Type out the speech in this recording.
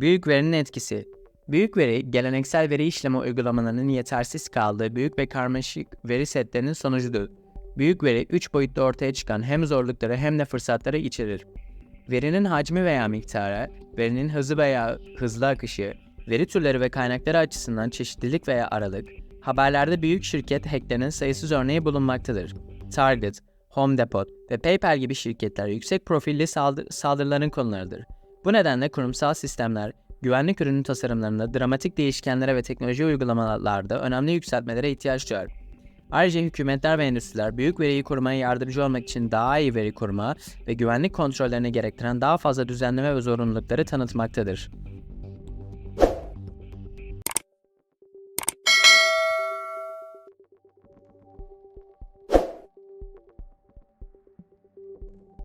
Büyük verinin etkisi Büyük veri, geleneksel veri işleme uygulamalarının yetersiz kaldığı büyük ve karmaşık veri setlerinin sonucudur. Büyük veri, 3 boyutta ortaya çıkan hem zorlukları hem de fırsatları içerir. Verinin hacmi veya miktarı, verinin hızı veya hızlı akışı, veri türleri ve kaynakları açısından çeşitlilik veya aralık, haberlerde büyük şirket hacklerinin sayısız örneği bulunmaktadır. Target, Home Depot ve PayPal gibi şirketler yüksek profilli saldı- saldırıların konularıdır. Bu nedenle kurumsal sistemler, güvenlik ürünü tasarımlarında dramatik değişkenlere ve teknoloji uygulamalarda önemli yükseltmelere ihtiyaç duyar. Ayrıca hükümetler ve endüstriler büyük veriyi korumaya yardımcı olmak için daha iyi veri koruma ve güvenlik kontrollerini gerektiren daha fazla düzenleme ve zorunlulukları tanıtmaktadır.